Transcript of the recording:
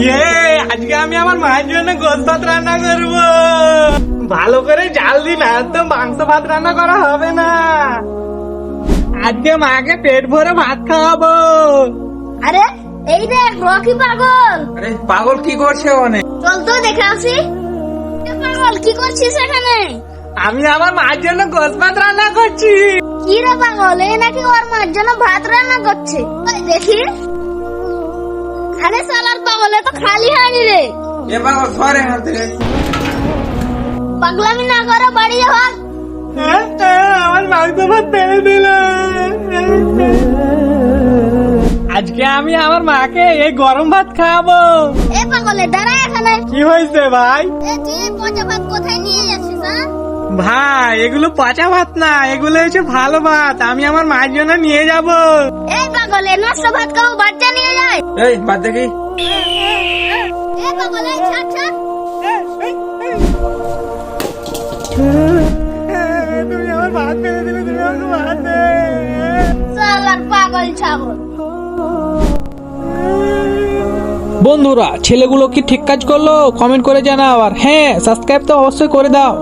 ইয়ে আজকে আমি আমার মায়ের জন্য গোস ভাত রান্না করব। ভালো করে জাল দিন আর তো মাংস ভাত রান্না করা হবে না। আজকে মাকে পেট ভরে ভাত খাওয়াবো। আরে এই দেখ রকি পাগল? আরে পাগল কি করছে অনেক চল তো দেখে আসি। পাগল কি করছিস এখানে? আমি আমার মায়ের জন্য গোস ভাত রান্না করছি। কি রে পাগল এই নাকি ওর মার জন্য ভাত রান্না করছে? দেখি। আরে সালার পাগলে তো খালি হাঁড়ি রে। এ পাগল সরে হাত থেকে পাগলামি না করে বাড়ি হোক আমার মাংস ভাত ফেলে দিল। আজকে আমি আমার মাকে এই গরম ভাত খাওয়াবো। এ পাগলে দাঁড়া এখানে। কি হয়েছে ভাই? এ তুই পচা ভাত কোথায় নিয়ে যাচ্ছিস হ্যাঁ? ভাই এগুলো পচা ভাত না এগুলো হচ্ছে ভালো ভাত। আমি আমার মায়ের জন্য নিয়ে যাব। এই পাগলে নষ্ট ভাত খাও বাচ্চা নিয়ে যায় এই ভাত দেখি বন্ধুরা, ছেলেগুলো কি ঠিক কাজ করল? কমেন্ট করে জানাও, আর হ্যাঁ সাবস্ক্রাইব তো অবশ্যই করে দাও।